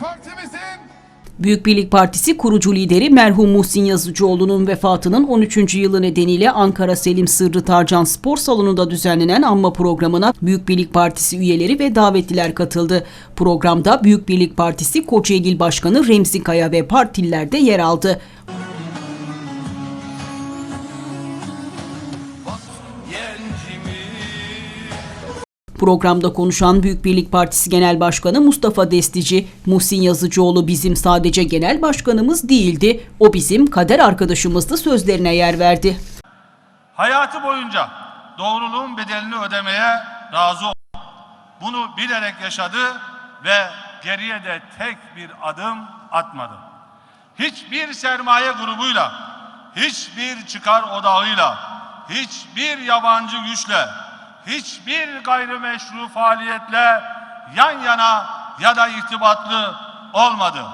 Partimizin Büyük Birlik Partisi kurucu lideri merhum Muhsin Yazıcıoğlu'nun vefatının 13. yılı nedeniyle Ankara Selim Sırrı Tarcan Spor Salonu'nda düzenlenen anma programına Büyük Birlik Partisi üyeleri ve davetliler katıldı. Programda Büyük Birlik Partisi Kocaeli Başkanı Remzi Kaya ve partililer de yer aldı. Programda konuşan Büyük Birlik Partisi Genel Başkanı Mustafa Destici, Muhsin Yazıcıoğlu bizim sadece genel başkanımız değildi, o bizim kader arkadaşımızdı sözlerine yer verdi. Hayatı boyunca doğruluğun bedelini ödemeye razı oldu. Bunu bilerek yaşadı ve geriye de tek bir adım atmadı. Hiçbir sermaye grubuyla, hiçbir çıkar odağıyla, hiçbir yabancı güçle, hiçbir gayrimeşru faaliyetle yan yana ya da irtibatlı olmadı.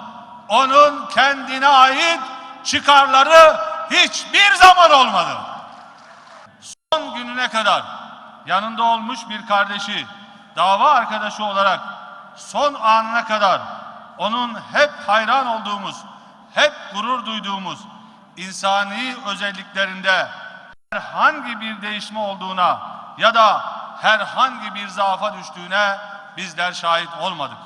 Onun kendine ait çıkarları hiçbir zaman olmadı son gününe kadar yanında olmuş bir kardeşi, dava arkadaşı olarak son anına kadar onun hep hayran olduğumuz, hep gurur duyduğumuz insani özelliklerinde herhangi bir değişme olduğuna ya da herhangi bir zaafa düştüğüne bizler şahit olmadık.